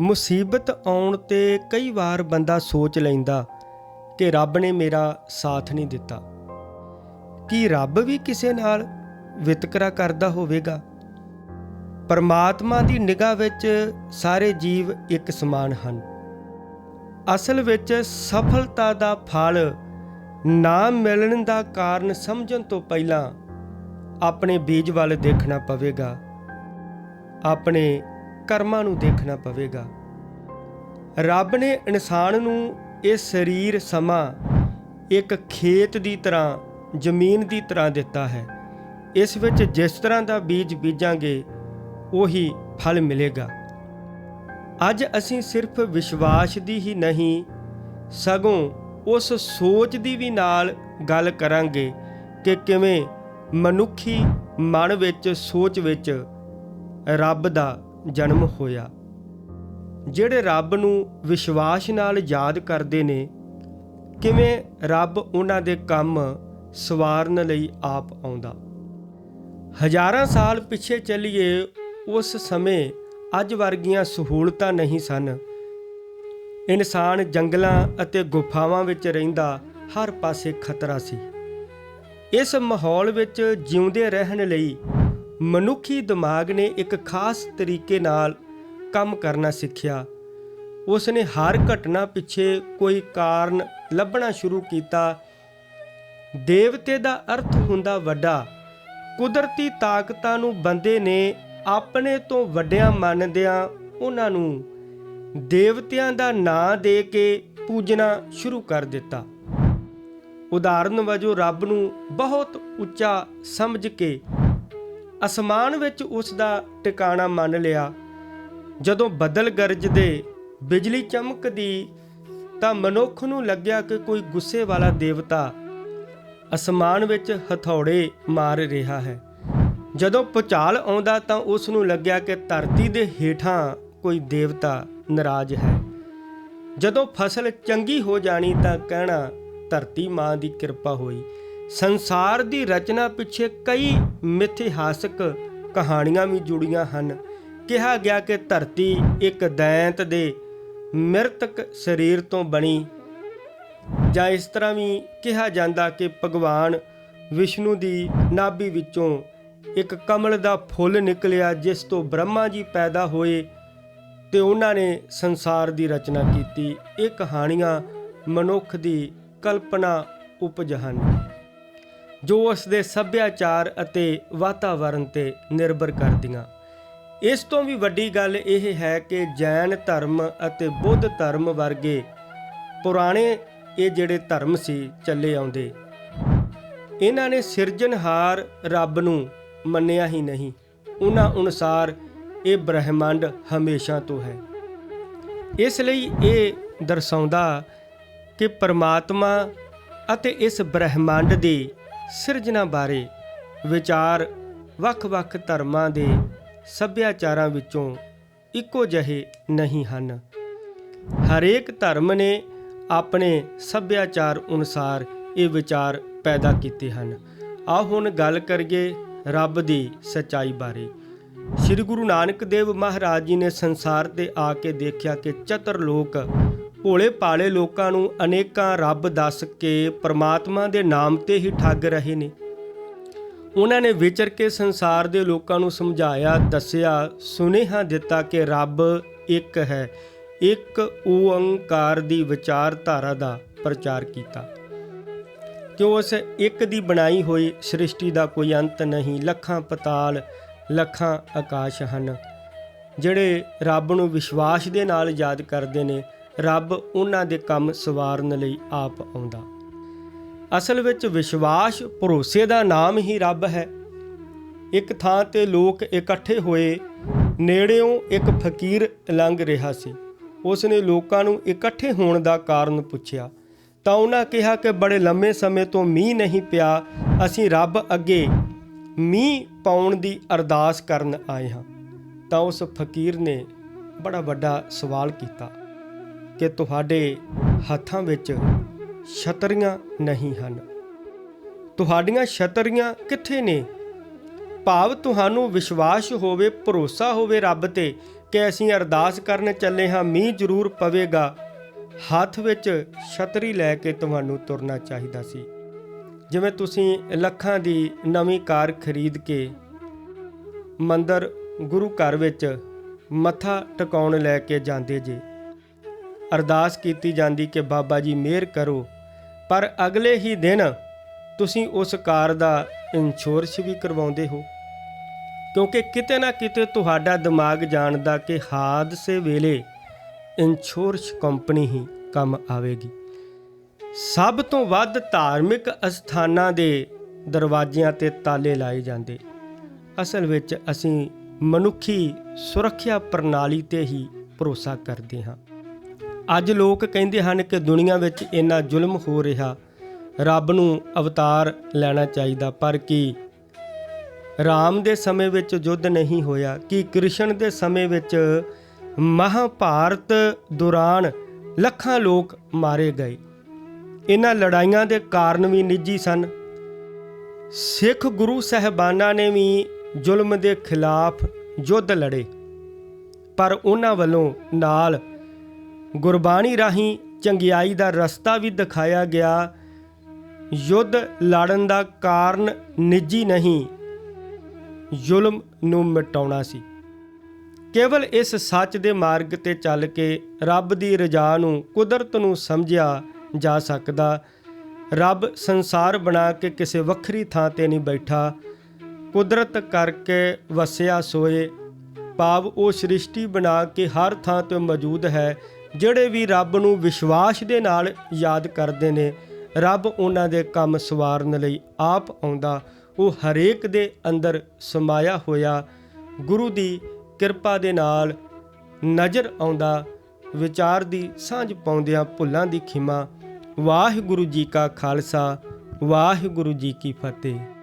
ਮੁਸੀਬਤ ਆਉਣ ਤੇ ਕਈ ਵਾਰ ਬੰਦਾ ਸੋਚ ਲੈਂਦਾ ਕਿ ਰੱਬ ਨੇ ਮੇਰਾ ਸਾਥ ਨਹੀਂ ਦਿੱਤਾ। ਕੀ ਰੱਬ ਵੀ ਕਿਸੇ ਨਾਲ ਵਿਤਕਰਾ ਕਰਦਾ ਹੋਵੇਗਾ? ਪਰਮਾਤਮਾ ਦੀ ਨਿਗਾਹ ਵਿੱਚ ਸਾਰੇ ਜੀਵ ਇੱਕ ਸਮਾਨ ਹਨ। ਅਸਲ ਵਿੱਚ ਸਫਲਤਾ ਦਾ ਫਲ ਨਾ ਮਿਲਣ ਦਾ ਕਾਰਨ ਸਮਝਣ ਤੋਂ ਪਹਿਲਾਂ ਆਪਣੇ ਬੀਜ ਵੱਲ ਦੇਖਣਾ ਪਵੇਗਾ। ਆਪਣੇ ਕਰਮਾਂ ਨੂੰ ਦੇਖਣਾ ਪਵੇਗਾ। ਰੱਬ ਨੇ ਇਨਸਾਨ ਨੂੰ ਇਹ ਸਰੀਰ ਸਮਾਂ ਇੱਕ ਖੇਤ ਦੀ ਤਰ੍ਹਾਂ, ਜ਼ਮੀਨ ਦੀ ਤਰ੍ਹਾਂ ਦਿੱਤਾ ਹੈ। ਇਸ ਵਿੱਚ ਜਿਸ ਤਰ੍ਹਾਂ ਦਾ ਬੀਜ ਬੀਜਾਂਗੇ, ਉਹੀ ਫਲ ਮਿਲੇਗਾ। ਅੱਜ ਅਸੀਂ ਸਿਰਫ ਵਿਸ਼ਵਾਸ ਦੀ ਹੀ ਨਹੀਂ, ਸਗੋਂ ਉਸ ਸੋਚ ਦੀ ਵੀ ਨਾਲ ਗੱਲ ਕਰਾਂਗੇ ਕਿ ਕਿਵੇਂ ਮਨੁੱਖੀ ਮਨ ਵਿੱਚ, ਸੋਚ ਵਿੱਚ ਰੱਬ ਦਾ ਜਨਮ ਹੋਇਆ। ਜਿਹੜੇ ਰੱਬ ਨੂੰ ਵਿਸ਼ਵਾਸ ਨਾਲ ਯਾਦ ਕਰਦੇ ਨੇ, ਕਿਵੇਂ ਰੱਬ ਉਹਨਾਂ ਦੇ ਕੰਮ ਸਵਾਰਨ ਲਈ ਆਪ ਆਉਂਦਾ। ਹਜ਼ਾਰਾਂ ਸਾਲ ਪਿੱਛੇ ਚੱਲੀਏ, ਉਸ ਸਮੇਂ ਅੱਜ ਵਰਗੀਆਂ ਸਹੂਲਤਾਂ ਨਹੀਂ ਸਨ। ਇਨਸਾਨ ਜੰਗਲਾਂ ਅਤੇ ਗੁਫਾਵਾਂ ਵਿੱਚ ਰਹਿੰਦਾ ਹਰ ਪਾਸੇ ਖਤਰਾ ਸੀ। ਇਸ ਮਾਹੌਲ ਵਿੱਚ ਜਿਉਂਦੇ ਰਹਿਣ ਲਈ ਮਨੁੱਖੀ ਦਿਮਾਗ ਨੇ ਇੱਕ ਖਾਸ ਤਰੀਕੇ ਨਾਲ ਕੰਮ ਕਰਨਾ ਸਿੱਖਿਆ। ਉਸ ਨੇ ਹਰ ਘਟਨਾ ਪਿੱਛੇ ਕੋਈ ਕਾਰਨ ਲੱਭਣਾ ਸ਼ੁਰੂ ਕੀਤਾ। ਦੇਵਤੇ ਦਾ ਅਰਥ ਹੁੰਦਾ ਵੱਡਾ। ਕੁਦਰਤੀ ਤਾਕਤਾਂ ਨੂੰ ਬੰਦੇ ਨੇ ਆਪਣੇ ਤੋਂ ਵੱਡਿਆਂ ਮੰਨਦਿਆਂ ਉਹਨਾਂ ਨੂੰ ਦੇਵਤਿਆਂ ਦਾ ਨਾਂ ਦੇ ਕੇ ਪੂਜਣਾ ਸ਼ੁਰੂ ਕਰ ਦਿੱਤਾ। ਉਦਾਹਰਨ ਵਜੋਂ ਰੱਬ ਨੂੰ ਬਹੁਤ ਉੱਚਾ ਸਮਝ ਕੇ ਅਸਮਾਨ ਵਿੱਚ ਉਸ ਦਾ ਟਿਕਾਣਾ ਮੰਨ ਲਿਆ। ਜਦੋਂ ਬੱਦਲ ਗਰਜਦੇ ਬਿਜਲੀ ਚਮਕਦੀ ਤਾਂ ਮਨੁੱਖ ਨੂੰ ਲੱਗਿਆ ਕਿ ਕੋਈ ਗੁੱਸੇ ਵਾਲਾ ਦੇਵਤਾ ਅਸਮਾਨ ਵਿੱਚ ਹਥੌੜੇ ਮਾਰ ਰਿਹਾ ਹੈ। ਜਦੋਂ ਪੁਚਾਲ ਆਉਂਦਾ ਤਾਂ ਉਸ ਨੂੰ ਲੱਗਿਆ ਕਿ ਧਰਤੀ ਦੇ ਹੇਠਾਂ ਕੋਈ ਦੇਵਤਾ ਨਾਰਾਜ਼ ਹੈ। ਜਦੋਂ ਫਸਲ ਚੰਗੀ ਹੋ ਜਾਣੀ ਤਾਂ ਕਹਿਣਾ, ਧਰਤੀ ਮਾਂ ਦੀ ਕਿਰਪਾ ਹੋਈ। ਸੰਸਾਰ ਦੀ ਰਚਨਾ ਪਿੱਛੇ ਕਈ ਮਿਥਿਹਾਸਕ ਕਹਾਣੀਆਂ ਵੀ ਜੁੜੀਆਂ ਹਨ। ਕਿਹਾ ਗਿਆ ਕਿ ਧਰਤੀ ਇੱਕ ਦੈਂਤ ਦੇ ਮਿਰਤਕ ਸਰੀਰ ਤੋਂ ਬਣੀ ਜਾਂ ਇਸ ਤਰ੍ਹਾਂ ਵੀ ਕਿਹਾ ਜਾਂਦਾ ਕਿ ਭਗਵਾਨ ਵਿਸ਼ਨੂੰ ਦੀ ਨਾਭੀ ਵਿੱਚੋਂ ਇੱਕ ਕਮਲ ਦਾ ਫੁੱਲ ਨਿਕਲਿਆ, ਜਿਸ ਤੋਂ ਬ੍ਰਹਮਾ ਜੀ ਪੈਦਾ ਹੋਏ ਤੇ ਉਹਨਾਂ ਨੇ ਸੰਸਾਰ ਦੀ ਰਚਨਾ ਕੀਤੀ। ਇਹ ਕਹਾਣੀਆਂ ਮਨੁੱਖ ਦੀ ਕਲਪਨਾ ਉਪਜ ਹਨ। ਜੋ ਉਸ ਦੇ ਸੱਭਿਆਚਾਰ ਅਤੇ ਵਾਤਾਵਰਣ ਤੇ ਨਿਰਭਰ ਕਰਦੀਆਂ। ਇਸ ਤੋਂ ਵੀ ਵੱਡੀ ਗੱਲ ਇਹ ਹੈ ਕਿ ਜੈਨ ਧਰਮ ਅਤੇ ਬੁੱਧ ਧਰਮ ਵਰਗੇ ਪੁਰਾਣੇ ਇਹ ਜਿਹੜੇ ਧਰਮ ਸੀ ਚੱਲੇ ਆਉਂਦੇ। ਇਹਨਾਂ ਨੇ ਸਿਰਜਣਹਾਰ ਰੱਬ ਨੂੰ ਮੰਨਿਆ ਹੀ ਨਹੀਂ। ਉਹਨਾਂ ਅਨੁਸਾਰ ਇਹ ਬ੍ਰਹਿਮੰਡ ਹਮੇਸ਼ਾ ਤੋਂ ਹੈ। ਇਸ ਲਈ ਇਹ ਦਰਸਾਉਂਦਾ ਕਿ ਪਰਮਾਤਮਾ ਅਤੇ ਇਸ ਬ੍ਰਹਿਮੰਡ ਦੀ ਸਿਰਜਣਾ ਬਾਰੇ ਵਿਚਾਰ ਵੱਖ-ਵੱਖ ਧਰਮਾਂ ਦੇ ਸੱਭਿਆਚਾਰਾਂ ਵਿੱਚੋਂ ਇੱਕੋ ਜਿਹੇ ਨਹੀਂ ਹਨ। ਹਰੇਕ ਧਰਮ ਨੇ ਆਪਣੇ ਸੱਭਿਆਚਾਰ ਅਨੁਸਾਰ ਇਹ ਵਿਚਾਰ ਪੈਦਾ ਕੀਤੇ ਹਨ। ਆਓ ਹੁਣ ਗੱਲ ਕਰੀਏ ਰੱਬ ਦੀ ਸਚਾਈ ਬਾਰੇ। ਸ੍ਰੀ ਗੁਰੂ ਨਾਨਕ ਦੇਵ ਮਹਾਰਾਜ ਜੀ ਨੇ ਸੰਸਾਰ ਤੇ ਆ ਕੇ ਦੇਖਿਆ ਕਿ ਚਤਰ ਲੋਕ ਭੋਲੇ ਭਾਲੇ ਲੋਕਾਂ ਨੂੰ ਅਨੇਕਾਂ ਰੱਬ ਦੱਸ ਕੇ ਪ੍ਰਮਾਤਮਾ ਦੇ ਨਾਮ ਤੇ ਹੀ ਠੱਗ ਰਹੇ ਨੇ। ਉਹਨਾਂ ਨੇ ਵਿਚਰ ਕੇ ਸੰਸਾਰ ਦੇ ਲੋਕਾਂ ਨੂੰ ਸਮਝਾਇਆ, ਦੱਸਿਆ, ਸੁਨੇਹਾ ਦਿੱਤਾ ਕਿ ਰੱਬ ਇੱਕ ਹੈ, ਇੱਕ ਓੰਕਾਰ ਦੀ ਵਿਚਾਰਧਾਰਾ ਦਾ ਪ੍ਰਚਾਰ ਕੀਤਾ। ਕਿ ਉਸ ਇੱਕ ਦੀ ਬਣਾਈ ਹੋਈ ਸ੍ਰਿਸ਼ਟੀ ਦਾ ਕੋਈ ਅੰਤ ਨਹੀਂ? ਲੱਖਾਂ ਪਤਾਲ, ਲੱਖਾਂ ਆਕਾਸ਼ ਹਨ, ਜਿਹੜੇ ਰੱਬ ਨੂੰ ਵਿਸ਼ਵਾਸ ਦੇ ਨਾਲ ਯਾਦ ਕਰਦੇ ਨੇ। ਰੱਬ ਉਹਨਾਂ ਦੇ ਕੰਮ ਸਵਾਰਨ ਲਈ ਆਪ ਆਉਂਦਾ। ਅਸਲ ਵਿੱਚ ਵਿਸ਼ਵਾਸ ਭਰੋਸੇ ਦਾ ਨਾਮ ਹੀ ਰੱਬ ਹੈ। ਇੱਕ ਥਾਂ ਤੇ ਲੋਕ ਇਕੱਠੇ ਹੋਏ, ਨੇੜਿਓਂ ਇੱਕ ਫਕੀਰ ਲੰਘ ਰਿਹਾ ਸੀ। ਉਸ ਨੇ ਲੋਕਾਂ ਨੂੰ ਇਕੱਠੇ ਹੋਣ ਦਾ ਕਾਰਨ ਪੁੱਛਿਆ। ਤਾਂ ਉਹਨਾਂ ਕਿਹਾ ਕਿ ਬੜੇ ਲੰਮੇ ਸਮੇਂ ਤੋਂ ਮੀਂਹ ਨਹੀਂ ਪਿਆ, ਅਸੀਂ ਰੱਬ ਅੱਗੇ ਮੀਂਹ ਪਾਉਣ ਦੀ ਅਰਦਾਸ ਕਰਨ ਆਏ ਹਾਂ। ਤਾਂ ਉਸ ਫਕੀਰ ਨੇ ਬੜਾ ਵੱਡਾ ਸਵਾਲ ਕੀਤਾ। ਕਿ ਤੁਹਾਡੇ ਹੱਥਾਂ ਵਿੱਚ ਛਤਰੀਆਂ ਨਹੀਂ ਹਨ। ਤੁਹਾਡੀਆਂ ਛਤਰੀਆਂ ਕਿੱਥੇ ਨੇ? ਭਾਵ ਤੁਹਾਨੂੰ ਵਿਸ਼ਵਾਸ ਹੋਵੇ, ਭਰੋਸਾ ਹੋਵੇ ਰੱਬ ਤੇ ਕਿ ਅਸੀਂ ਅਰਦਾਸ ਕਰਨ ਚੱਲੇ ਹਾਂ, ਮੀਂਹ ਜ਼ਰੂਰ ਪਵੇਗਾ। ਹੱਥ ਵਿੱਚ ਛਤਰੀ ਲੈ ਕੇ ਤੁਹਾਨੂੰ ਤੁਰਨਾ ਚਾਹੀਦਾ ਸੀ। ਜਿਵੇਂ ਤੁਸੀਂ ਲੱਖਾਂ ਦੀ ਨਵੀਂ ਕਾਰ ਖਰੀਦ ਕੇ ਮੰਦਰ ਗੁਰੂ ਘਰ ਵਿੱਚ ਮੱਥਾ ਟਿਕਾਉਣ ਲੈ ਕੇ ਜਾਂਦੇ ਜੇ। ਅਰਦਾਸ ਕੀਤੀ ਜਾਂਦੀ ਕਿ ਬਾਬਾ ਜੀ ਮਿਹਰ ਕਰੋ। ਪਰ ਅਗਲੇ ਹੀ ਦਿਨ ਤੁਸੀਂ ਉਸ ਕਾਰ ਦਾ ਇੰਸ਼ੋਰੈਂਸ ਵੀ ਕਰਵਾਉਂਦੇ ਹੋ। ਕਿਉਂਕਿ ਕਿਤੇ ਨਾ ਕਿਤੇ ਤੁਹਾਡਾ ਦਿਮਾਗ ਜਾਣਦਾ ਕਿ ਹਾਦਸੇ ਵੇਲੇ ਇੰਸ਼ੋਰੈਂਸ ਕੰਪਨੀ ਹੀ ਕੰਮ ਆਵੇਗੀ। ਸਭ ਤੋਂ ਵੱਧ ਧਾਰਮਿਕ ਅਸਥਾਨਾਂ ਦੇ ਦਰਵਾਜ਼ਿਆਂ ਤੇ ਤਾਲੇ ਲਾਏ ਜਾਂਦੇ। ਅਸਲ ਵਿੱਚ ਅਸੀਂ ਮਨੁੱਖੀ ਸੁਰੱਖਿਆ ਪ੍ਰਣਾਲੀ ਤੇ ਹੀ ਭਰੋਸਾ ਕਰਦੇ ਹਾਂ। ਅੱਜ ਲੋਕ ਕਹਿੰਦੇ ਹਨ ਕਿ ਦੁਨੀਆ ਵਿੱਚ ਇੰਨਾ ਜ਼ੁਲਮ ਹੋ ਰਿਹਾ, ਰੱਬ ਨੂੰ ਅਵਤਾਰ ਲੈਣਾ ਚਾਹੀਦਾ, ਪਰ ਕੀ? ਰਾਮ ਦੇ ਸਮੇਂ ਵਿੱਚ ਯੁੱਧ ਨਹੀਂ ਹੋਇਆ, ਕਿ ਕ੍ਰਿਸ਼ਨ ਦੇ ਸਮੇਂ ਵਿੱਚ ਮਹਾਭਾਰਤ ਦੌਰਾਨ ਲੱਖਾਂ ਲੋਕ ਮਾਰੇ ਗਏ? ਇਹਨਾਂ ਲੜਾਈਆਂ ਦੇ ਕਾਰਨ ਵੀ ਨਿੱਜੀ ਸਨ। ਸਿੱਖ ਗੁਰੂ ਸਹਿਬਾਨਾਂ ਨੇ ਵੀ ਜ਼ੁਲਮ ਦੇ ਖਿਲਾਫ ਯੁੱਧ ਲੜੇ, ਪਰ ਉਹਨਾਂ ਵੱਲੋਂ ਨਾਲ ਗੁਰਬਾਣੀ ਰਾਹੀਂ ਚੰਗਿਆਈ ਦਾ ਰਸਤਾ ਵੀ ਦਿਖਾਇਆ ਗਿਆ। ਯੁੱਧ ਲੜਨ ਦਾ ਕਾਰਨ ਨਿੱਜੀ ਨਹੀਂ, ਜ਼ੁਲਮ ਨੂੰ ਮਿਟਾਉਣਾ ਸੀ। ਕੇਵਲ ਇਸ ਸੱਚ ਦੇ ਮਾਰਗ ਤੇ ਚੱਲ ਕੇ ਰੱਬ ਦੀ ਰਜ਼ਾ ਨੂੰ ਕੁਦਰਤ ਨੂੰ ਸਮਝਿਆ ਜਾ ਸਕਦਾ। ਰੱਬ ਸੰਸਾਰ ਬਣਾ ਕੇ ਕਿਸੇ ਵੱਖਰੀ ਥਾਂ ਤੇ ਨਹੀਂ ਬੈਠਾ। ਕੁਦਰਤ ਕਰਕੇ ਵਸਿਆ ਸੋਏ, ਭਾਵ ਉਹ ਸ੍ਰਿਸ਼ਟੀ ਬਣਾ ਕੇ ਹਰ ਥਾਂ ਤੇ ਮੌਜੂਦ ਹੈ ਜਿਹੜੇ ਵੀ ਰੱਬ ਨੂੰ ਵਿਸ਼ਵਾਸ ਦੇ ਨਾਲ ਯਾਦ ਕਰਦੇ ਨੇ, ਰੱਬ ਉਹਨਾਂ ਦੇ ਕੰਮ ਸਵਾਰਨ ਲਈ ਆਪ ਆਉਂਦਾ। ਉਹ ਹਰੇਕ ਦੇ ਅੰਦਰ ਸਮਾਇਆ ਹੋਇਆ ਗੁਰੂ ਦੀ ਕਿਰਪਾ ਦੇ ਨਾਲ ਨਜ਼ਰ ਆਉਂਦਾ। ਵਿਚਾਰ ਦੀ ਸਾਂਝ ਪਾਉਂਦਿਆਂ ਭੁੱਲਾਂ ਦੀ ਖਿਮਾ। ਵਾਹਿਗੁਰੂ ਜੀ ਕਾ ਖਾਲਸਾ, ਵਾਹਿਗੁਰੂ ਜੀ ਕੀ ਫਤਿਹ।